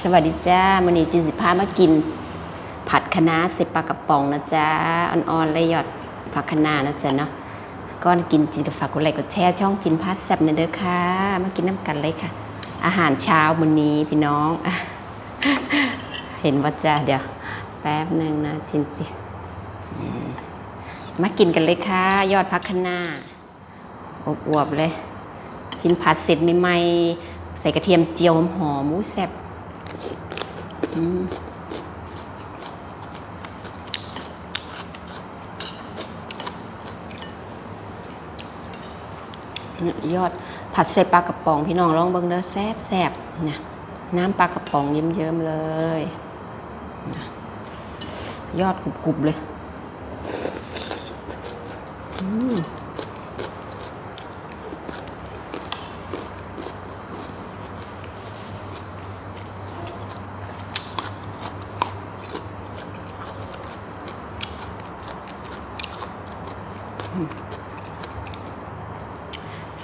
สวัสดีจ้ามันนี้จินสิพามากิน ผัดคะน้าใส่ปลากระป๋องนะจ๊ะอ่อนๆเลยหยอดผักคะน้านะจ๊ะเนาะก่อนกินจินจะฝากกดไลค์กดแชร์ช่องกินพาสแซบนะเด้อค่ะ มากินน้ำกันเลยค่ะ อาหารเช้าวันนี้พี่น้องอเห็นว่าจ้าเดี๋ยว แป๊บหนึ่งนะจินสิมากินกันเลยค่ะ ยอดผักคะน้าอบอวบเลยกินผัดเสร็จใหม่ๆใส่กระเทียมเจียวหอมๆอู้แซ่บ ยยอดผัดใส่ปลากระป๋องพี่น้องลองเบิ่งเด้อแซ่บแซ่บเนี่ยน้ำปลากระป๋องเยิ้มๆเลย ยอดกรุบๆเลย อืม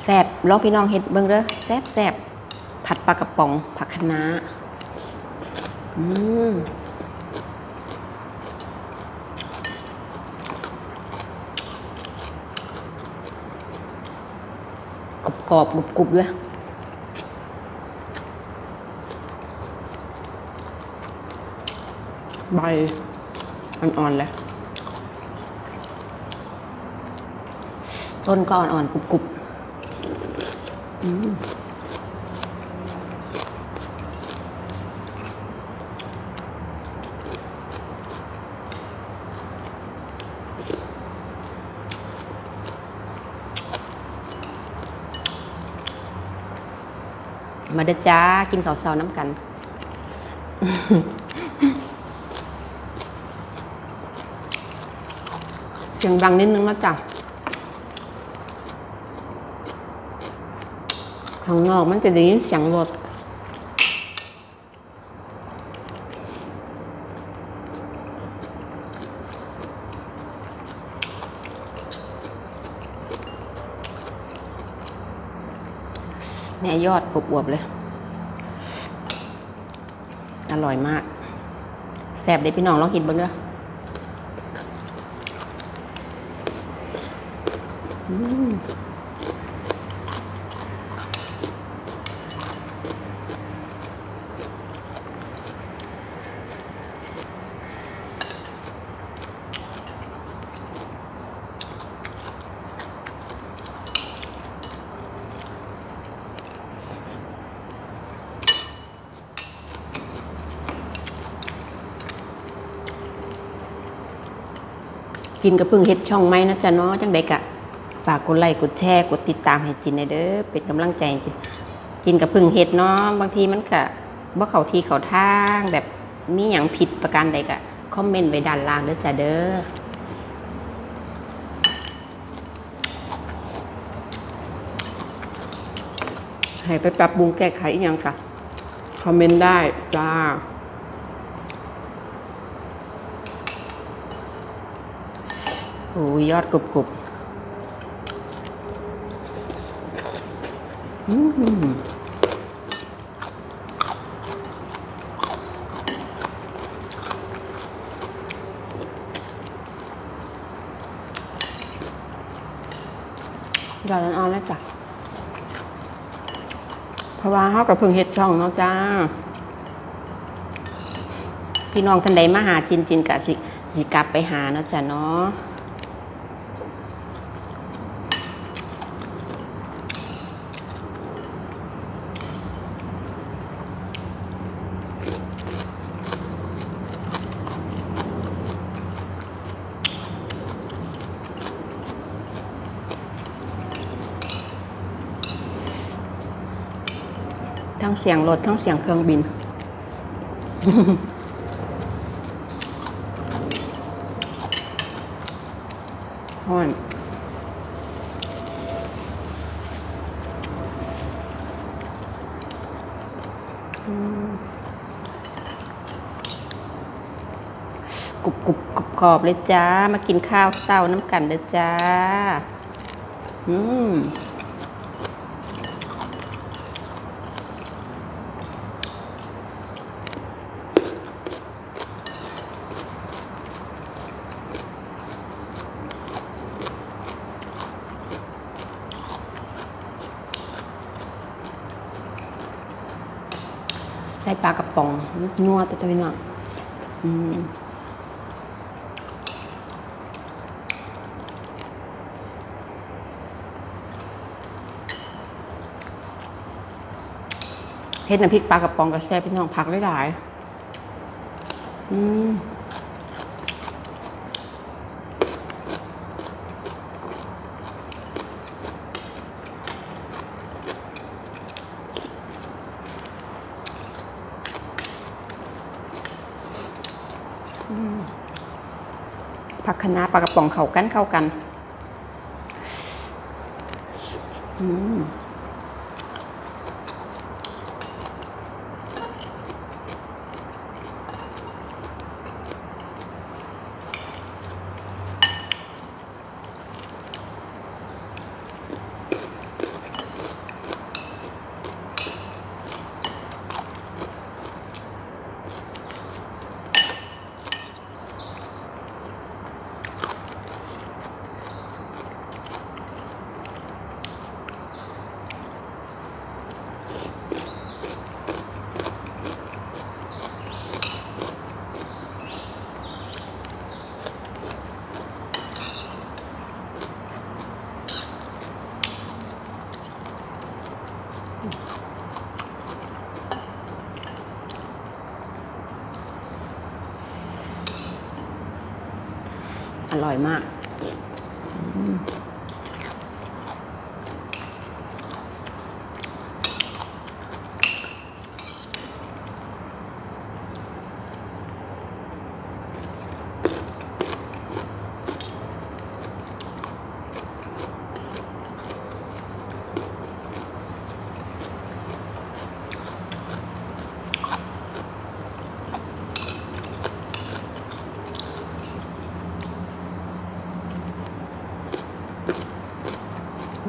แซบลองพี่น้องเห็ดเบิ่งเด้อแซบแซบผัดปลากระป๋อง ผักคะน้าอืมกรอบกรอบกรุบกรุบด้วยใบอ่อนๆเลย ต้นก็อ่อนๆกรุบกรุบอืมมาเด้อจ้า กินข้าวเช้าน้ำกัน เสียงดังนิดนึงแล้วจ้ะ ข้างนอกมันจะได้ยินเสียงรถเนี่ยยอดอวบๆเลย อร่อยมาก แซ่บเลยพี่น้องลองกินบ้างเด้ออืม จินก็เพิ่งเฮ็ดช่องใหม่นะจ๊ะเนาะจังใดกะ ฝากกดไลค์กดแชร์กดติดตามให้จินในอยเด้อเป็นกำลังใจจินจินก็เพิ่งเฮ็ดเนาะบางทีมันก็บ่เข้าทีเข้าทางแบบมีหยังผิดประการใดก็คอมเมนต์ไว้ด้านล่างเด้อจ้ะเด้อให้ไปปรับปรุงแก้ไขอีกอย่างกะคอมเมนต์ได้จ้า โอ้ยยอดกรุบกรุบอืมยอดอ่อนๆแล้วจ้ะเพราะว่าเขากับเพิ่งเฮ็ดช่องเนาะจ้า พี่น้องท่านใดมาหาจินจินกะสิสิกลับไปหาเนาะจ้ะเนาะ ทั้งเสียงรถทั้งเสียงเครื่องบินฮ้อนกรุบกรุบกรุบกรอบเลยจ้า มากินข้าวเศร้าน้ำกันเด้อจ้า อืม ส่ปลากระป๋องนัวตัวตัวพี่น้องอืมเฮ็ดน้ำพริกปลากระป๋องกับแซ่บพี่น้องผักหลายๆอืม ผักคะน้าปลากระป๋องเข้ากันเข้ากัน อืม ร่อยมาก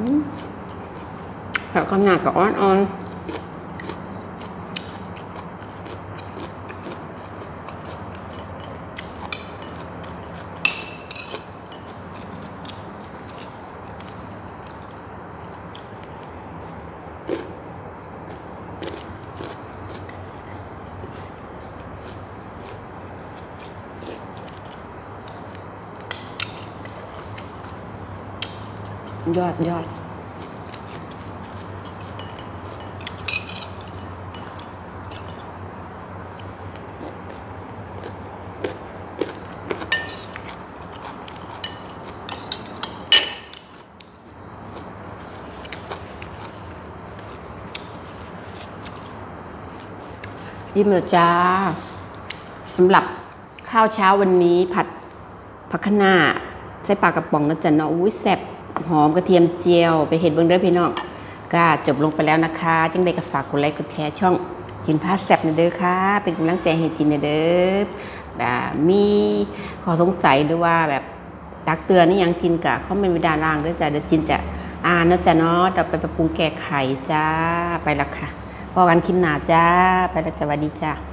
อืม ผักขนาดกับอ้อนออนยอดยอด ยิ้มเลยจ้าสำหรับข้าวเช้าวันนี้ผัดผักคะน้าใส่ปลากระป๋องนะจ๊ะเนาะอุ้ยแซ่บหอมกระเทียมเจียว ไปเห็ดเบิ้งเด้อพี่น้องก็จบลงไปแล้วนะคะ จังได้ก็ฝากกดไลค์กดแชร์ช่องกินพาแซ่บนะเด้อค่ะ เป็นกำลังใจให้จินนะเด้อแบบมีขอสงสัยหรือว่าแบบตักเตือนนี่ยังกินกะเขาเป็นวิดาล่างด้อจ้ะเดี๋ยวจินจะอ่านนะจ๊ะเนาะเดี๋ยวไปปรับปรุงแก้ไขจ้าไปละค่ะ พอกันคลิปหน้าจ้า ไปแล้วสวัสดีจ้า